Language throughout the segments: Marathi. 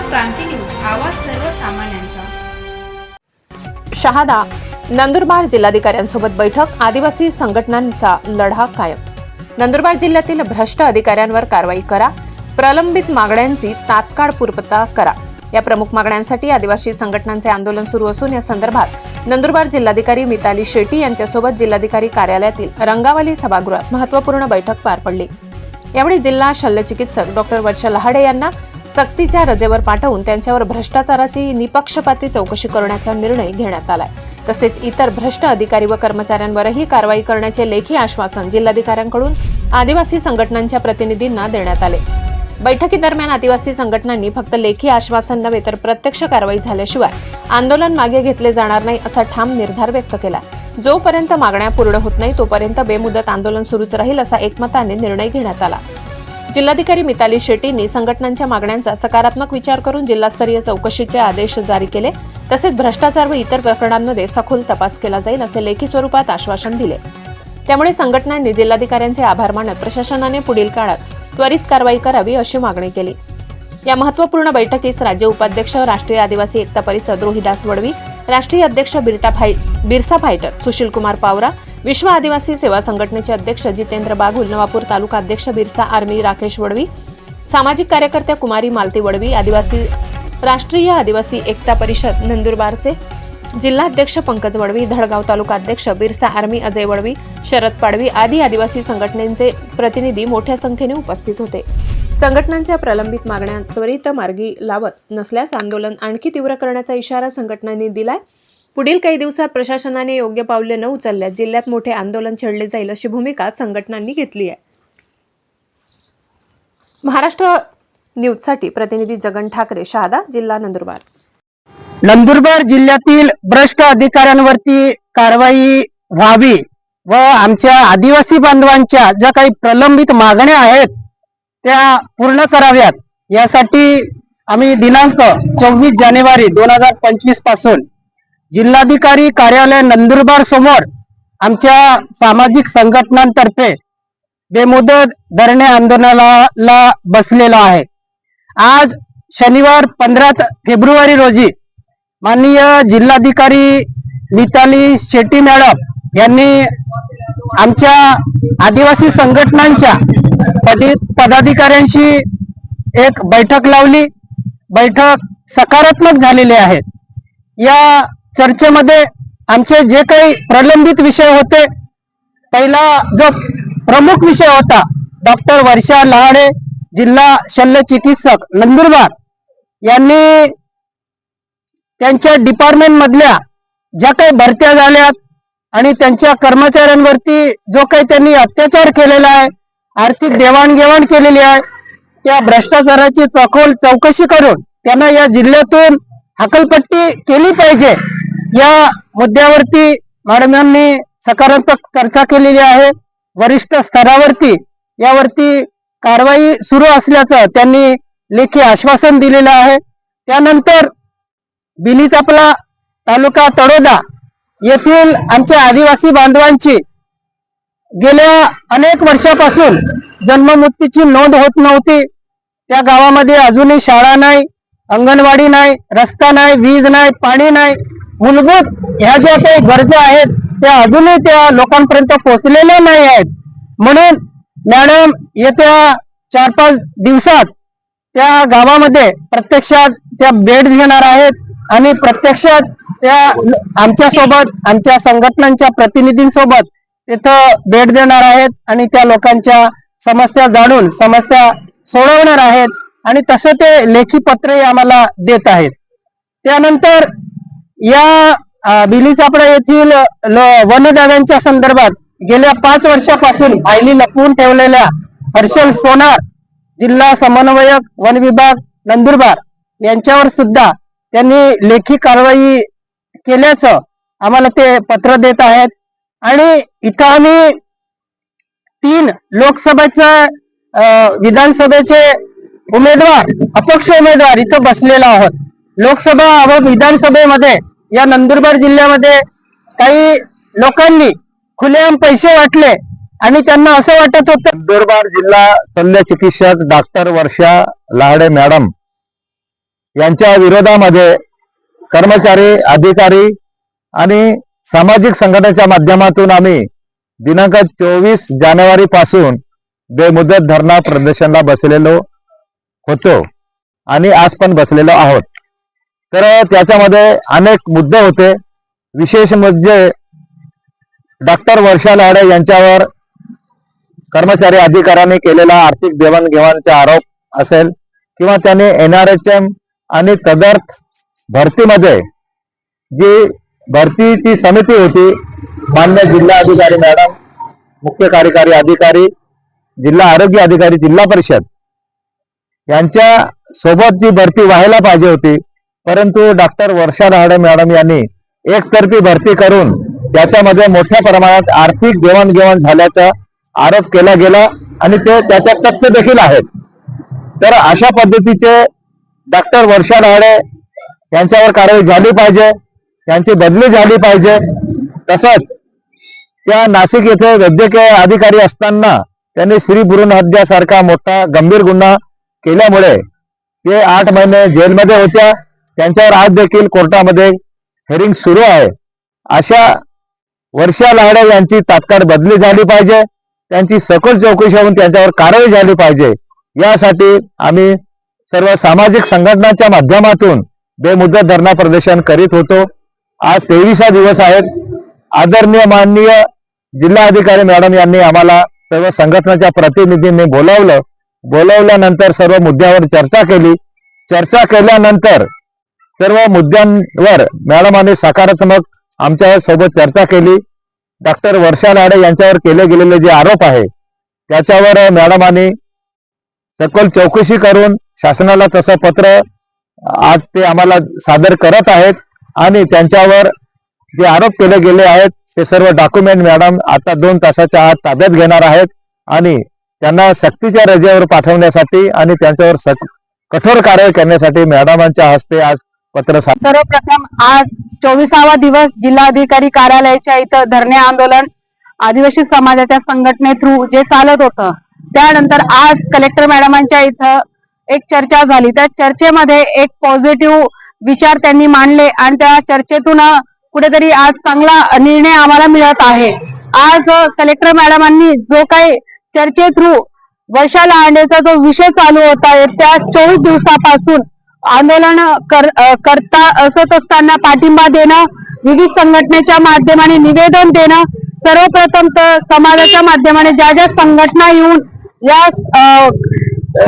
क्रांती न्यूज आवाज सर्वसामान्यांचा. शहादा नंदुरबार जिल्हाधिकाऱ्यांसोबत बैठक आदिवासी संघटनांचा लढा कायम. नंदुरबार जिल्ह्यातील भ्रष्ट अधिकाऱ्यांवर कारवाई करा प्रलंबित मागण्यांची तात्काळ पूर्तता करा. या प्रमुख मागण्यांसाठी आदिवासी संघटनांचे आंदोलन सुरू असून या संदर्भात नंदुरबार जिल्हाधिकारी मिताली शेट्टी यांच्यासोबत जिल्हाधिकारी कार्यालयातील रंगावली सभागृहात महत्त्वपूर्ण बैठक पार पडली. यावेळी जिल्हा शल्यचिकित्सक डॉक्टर वर्षा लहाडे यांना सक्तीच्या रजेवर पाठवून त्यांच्यावर भ्रष्टाचाराची निपक्षपाती चौकशी करण्याचा निर्णय घेण्यात आलाय. तसेच इतर भ्रष्ट अधिकारी व कर्मचाऱ्यांवरही कारवाई करण्याचे लेखी आश्वासन जिल्हाधिकाऱ्यांकडून आदिवासी संघटनांच्या प्रतिनिधींना देण्यात आले. बैठकीदरम्यान आदिवासी संघटनांनी फक्त लेखी आश्वासन नव्हे तर प्रत्यक्ष कारवाई झाल्याशिवाय आंदोलन मागे घेतले जाणार नाही असा ठाम निर्धार व्यक्त केला. जोपर्यंत मागण्या पूर्ण होत नाही तोपर्यंत बेमुदत आंदोलन सुरूच राहील असा एकमताने निर्णय घेण्यात आला. जिल्हाधिकारी मिताली शेट्टींनी संघटनांच्या मागण्यांचा सकारात्मक विचार करून जिल्हास्तरीय चौकशीचे आदेश जारी केले. तसेच भ्रष्टाचार व इतर प्रकरणांमध्ये सखोल तपास केला जाईल असे लेखी स्वरूपात आश्वासन दिले. त्यामुळे संघटनांनी जिल्हाधिकाऱ्यांचे आभार मानत प्रशासनाने पुढील काळात त्वरित कारवाई करावी अशी मागणी केली. या महत्त्वपूर्ण बैठकीस राज्य उपाध्यक्ष राष्ट्रीय आदिवासी एकता परिषद रोहिदास वडवी राष्ट्रीय अध्यक्ष बिरटा फाई बिरसा फायटर सुशील कुमार पावरा विश्व आदिवासी सेवा संघटनेचे अध्यक्ष जितेंद्र बागुल नवापूर तालुका अध्यक्ष बिरसा आर्मी राकेश वडवी सामाजिक कार्यकर्त्या कुमारी मालती वडवी आदिवासी राष्ट्रीय आदिवासी एकता परिषद नंदुरबारचे जिल्हाध्यक्ष पंकज वडवी धडगाव तालुका अध्यक्ष बिरसा आर्मी अजय वडवी शरद पाडवी आदी आदिवासी संघटनेचे प्रतिनिधी मोठ्या संख्येने उपस्थित होते. संघटनांच्या प्रलंबित मागण्या त्वरित मार्गी लावत नसल्यास आंदोलन आणखी तीव्र करण्याचा इशारा संघटनांनी दिलाय. पुढील काही दिवसात प्रशासनाने योग्य पावले न उचलल्यास जिल्ह्यात मोठे आंदोलन छेडले जाईल अशी भूमिका संघटनांनी घेतली आहे. महाराष्ट्र न्यूजसाठी प्रतिनिधी जगन ठाकरे शहादा जिल्हा नंदुरबार. नंदुरबार जिल्ह्यातील भ्रष्ट अधिकाऱ्यांवरती कारवाई व्हावी व आमच्या आदिवासी बांधवांच्या ज्या काही प्रलंबित मागण्या आहेत त्या पूर्ण कराव्यात. यासाठी आम्ही दिनांक चोवीस जानेवारी दोन हजार पंचवीसपासून जिल्हाधिकारी कार्यालय नंदुरबार समोर आमच्या सामाजिक संघटनांतर्फे बेमुदत धरणे आंदोलनाला बसलेला आहे. आज शनिवार पंधरा फेब्रुवारी रोजी माननीय जिल्हाधिकारी मिताली शेट्टी मॅडम यांनी आमच्या आदिवासी संघटनांच्या पदी पदाधिकाऱ्यांशी एक बैठक लावली. बैठक सकारात्मक झालेली आहे. या चर्चेमध्ये आमचे जे काही प्रलंबित विषय होते पहिला जो प्रमुख विषय होता डॉक्टर वर्षा लहाडे जिल्हा शल्य चिकित्सक नंदुरबार यांनी त्यांच्या डिपार्टमेंट मधल्या ज्या काही भरत्या झाल्यात आणि त्यांच्या कर्मचाऱ्यांवरती जो काही त्यांनी अत्याचार केलेला आहे आर्थिक देवाणघेवाण केलेली आहे त्या भ्रष्टाचाराची चखोल चौकशी करून त्यांना या जिल्ह्यातून हकलपट्टी केली पाहिजे. या मुद्द्यावरती मॅडम यांनी सकारात्मक चर्चा केलेली आहे. वरिष्ठ स्तरावरती यावरती कारवाई सुरू असल्याचं त्यांनी लेखी आश्वासन दिलेलं आहे. त्यानंतर बिलीचापला तालुका तळोदा येथील आमच्या आदिवासी बांधवांची गेल्या अनेक वर्षापासून जन्ममुक्तीची नोंद होत नव्हती. त्या गावामध्ये अजूनही शाळा नाही अंगणवाडी नाही रस्ता नाही वीज नाही पाणी नाही. मूलभूत ह्या ज्या काही गरजा आहेत त्या अजूनही त्या लोकांपर्यंत पोहोचलेल्या नाही आहेत. म्हणून मॅडम येत्या चार पाच दिवसात त्या गावामध्ये प्रत्यक्षात त्या भेट घेणार आहेत आणि प्रत्यक्षात त्या आमच्यासोबत आमच्या संघटनांच्या प्रतिनिधींसोबत तिथं भेट देणार आहेत आणि त्या लोकांच्या समस्या जाणून समस्या सोडवणार आहेत आणि तसं ते लेखी पत्रही आम्हाला देत आहेत. त्यानंतर या अ, बिलीचापडा येथील वनदाव्यांच्या संदर्भात गेल्या पाच वर्षापासून फायली लपवून ठेवलेल्या हर्षल सोनार जिल्हा समन्वयक वन विभाग नंदुरबार यांच्यावर सुद्धा त्यांनी लेखी कारवाई केल्याचं आम्हाला ते पत्र देत आहेत. आणि इथं आम्ही तीन लोकसभेच्या विधानसभेचे उमेदवार अपक्ष उमेदवार इथं बसलेला आहोत. लोकसभा व विधानसभेमध्ये या नंदुरबार जिल्ह्यामध्ये काही लोकांनी खुलेआम पैसे वाटले आणि त्यांना असं वाटत होतं नंदुरबार जिल्हा शल्य चिकित्सक डॉक्टर वर्षा लाहडे मॅडम यांच्या विरोधामध्ये कर्मचारी अधिकारी आणि सामाजिक संघटनेच्या माध्यमातून आम्ही दिनांक चोवीस जानेवारी पासून बेमुदत धरणा प्रदर्शनला बसलेलो होतो आणि आज पण बसलेलो आहोत. तर त्याच्यामध्ये अनेक मुद्दे होते. विशेष म्हणजे डॉक्टर वर्षा लाडे यांच्यावर कर्मचारी अधिकाऱ्यांनी केलेला आर्थिक देवाणघेवाणचा आरोप असेल किंवा त्यांनी एनआरएचएम आणि तदर्थ भरतीमध्ये जी भरतीची समिती होती मान्य जिल्हा अधिकारी मॅडम मुख्य कार्यकारी अधिकारी जिल्हा आरोग्य अधिकारी जिल्हा परिषद यांच्या सोबत जी भरती व्हायला पाहिजे होती परंतु डॉक्टर वर्षा राहडे मॅडम यांनी एकतर्फी भरती करून त्याच्यामध्ये मोठ्या प्रमाणात आर्थिक देवाणघेवाण झाल्याचा आरोप केला गेला आणि ते त्याच्या तथ्य देखील आहेत. तर अशा पद्धतीचे डॉक्टर वर्षा राहडे यांच्यावर कारवाई झाली पाहिजे त्यांची बदली झाली पाहिजे. तसंच त्या नाशिक येथे वैद्यकीय अधिकारी असताना त्यांनी श्री भ्रूण हत्यासारखा मोठा गंभीर गुन्हा केल्यामुळे ते आठ महिने जेलमध्ये होत्या. त्यांच्यावर आज देखील कोर्टामध्ये हेरिंग सुरू आहे. अशा वर्षा लाडे यांची तात्काळ बदली झाली पाहिजे. त्यांची सखोल चौकशी होऊन त्यांच्यावर कारवाई झाली पाहिजे. यासाठी आम्ही सर्व सामाजिक संघटनांच्या माध्यमातून बेमुदत धरणा प्रदर्शन करीत होतो. आज तेवीसा दिवस आहेत. आदरणीय माननीय जिल्हाधिकारी मॅडम यांनी आम्हाला सर्व संघटनाच्या प्रतिनिधींनी बोलावलं. बोलावल्यानंतर सर्व मुद्द्यावर चर्चा केली. चर्चा केल्यानंतर सर्व मुद्द्यांवर मॅडमांनी सकारात्मक आमच्यासोबत चर्चा केली. डॉक्टर वर्षा लाडे यांच्यावर केले गेलेले जे आरोप आहे त्याच्यावर मॅडमांनी सखोल चौकशी करून शासनाला तसं पत्र आज ते आम्हाला सादर करत आहेत आणि त्यांच्यावर जे आरोप केले गेले आहेत ते सर्व डॉक्युमेंट मॅडम आता दोन तासाच्या आत ताब्यात घेणार आहेत आणि त्यांना सक्तीच्या रजेवर पाठवण्यासाठी आणि त्यांच्यावर सक- कठोर कारवाई करण्यासाठी मॅडमांच्या हस्ते आज पत्र सर्वप्रथम आज चोवीसावा दिवस जिल्हाधिकारी कार्यालयाच्या इथं धरणे आंदोलन आदिवासी समाजाच्या संघटने थ्रू जे चालत होतं. त्यानंतर आज कलेक्टर मॅडमांच्या इथं एक चर्चा झाली. त्या चर्चेमध्ये एक पॉझिटिव्ह विचार त्यांनी मांडले आणि त्या चर्चेतून कुठेतरी आज चांगला निर्णय आम्हाला मिळत आहे. आज कलेक्टर मॅडमांनी जो काही चर्चे थ्रू वर्षाला आणण्याचा जो विषय चालू होता त्या चोवीस दिवसापासून आंदोलन कर, करता असत असताना पाठिंबा देणं विविध संघटनेच्या माध्यमाने निवेदन देणं सर्वप्रथम तर समाजाच्या माध्यमाने ज्या ज्या संघटना येऊन या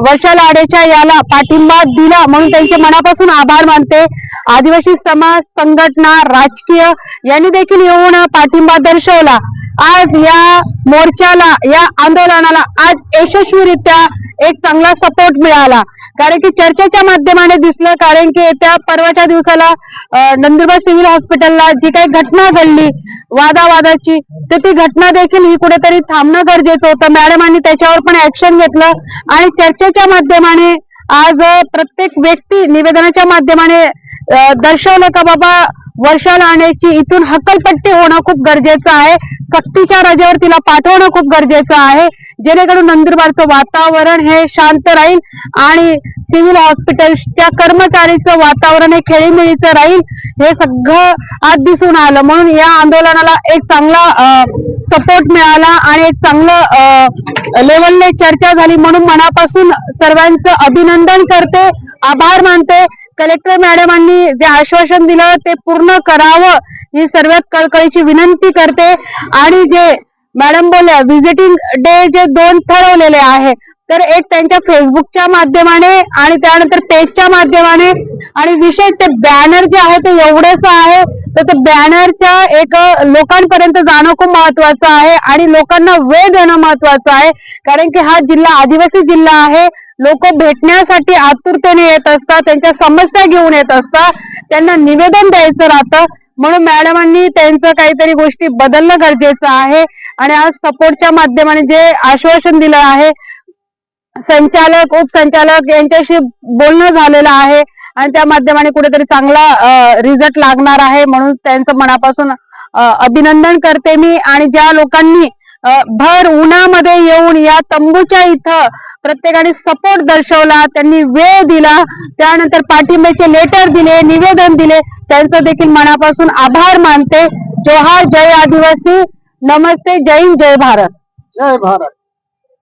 वर्षा लाडेच्या याला पाठिंबा दिला म्हणून त्यांचे मनापासून आभार मानते. आदिवासी समाज संघटना राजकीय यांनी देखील येऊन पाठिंबा दर्शवला. आज या मोर्चाला या आंदोलनाला आज यशस्वीरित्या एक चांगला सपोर्ट मिळाला. कारण की चर्चेच्या माध्यमाने दिसलं कारण की येत्या परवाच्या दिवसाला नंदुरबार सिव्हिल हॉस्पिटलला जी काही घटना घडली वादावादाची तर ती घटना देखील ही कुठेतरी थांबणं गरजेचं होतं. मॅडमांनी त्याच्यावर पण ऍक्शन घेतलं आणि चर्चेच्या माध्यमाने आज प्रत्येक व्यक्ती निवेदनाच्या माध्यमाने दर्शवलं का बाबा वर्षा लाण्याची इथून हक्कलपट्टी होणं खूप गरजेचं आहे. सक्तीच्या रजेवर तिला पाठवणं खूप गरजेचं आहे. जेणेकरून नंदुरबारचं वातावरण हे शांत राहील आणि सिव्हिल हॉस्पिटलच्या कर्मचारीचं वातावरण हे खेळीमेळीचं राहील. हे सगळं आज दिसून आलं. म्हणून या आंदोलनाला एक चांगला सपोर्ट मिळाला आणि एक चांगलं लेवलने चर्चा झाली. म्हणून मनापासून सर्वांचं अभिनंदन करते. आभार मानते. कलेक्टर मॅडमांनी जे आश्वासन दिलं ते पूर्ण करावं ही सर्वात कळकळीची विनंती करते. आणि जे मॅडम बोलल्या व्हिजिटिंग डे जे दोन ठरवलेले आहे तर एक त्यांच्या फेसबुकच्या माध्यमाने आणि त्यानंतर पेजच्या माध्यमाने. आणि विशेष ते बॅनर जे आहे ते एवढंच आहे तर ते बॅनरच्या एक लोकांपर्यंत जाणं खूप महत्वाचं आहे आणि लोकांना वेळ देणं महत्वाचं आहे. कारण की हा जिल्हा आदिवासी जिल्हा आहे. लोक भेटण्यासाठी आतुरतेने येत असतात त्यांच्या समस्या घेऊन येत असतात. त्यांना निवेदन द्यायचं राहतं. म्हणून मॅडमांनी त्यांचं काहीतरी गोष्टी बदलणं गरजेचं आहे. आणि आज सपोर्टच्या माध्यमाने जे आश्वासन दिलं आहे संचालक उपसंचालक यांच्याशी बोलणं झालेलं आहे आणि त्या माध्यमाने कुठेतरी चांगला रिझल्ट लागणार आहे म्हणून त्यांचं मनापासून अभिनंदन करते मी. आणि ज्या लोकांनी भर उन्हामध्ये येऊन या तंबूच्या इथं प्रत्येकाने सपोर्ट दर्शवला त्यांनी वेळ दिला त्यानंतर पाठिंब्याचे लेटर दिले निवेदन दिले त्यांचं देखील मनापासून आभार मानते. जोहार जय आदिवासी. नमस्ते जय हिंद जय भारत. जय भारत.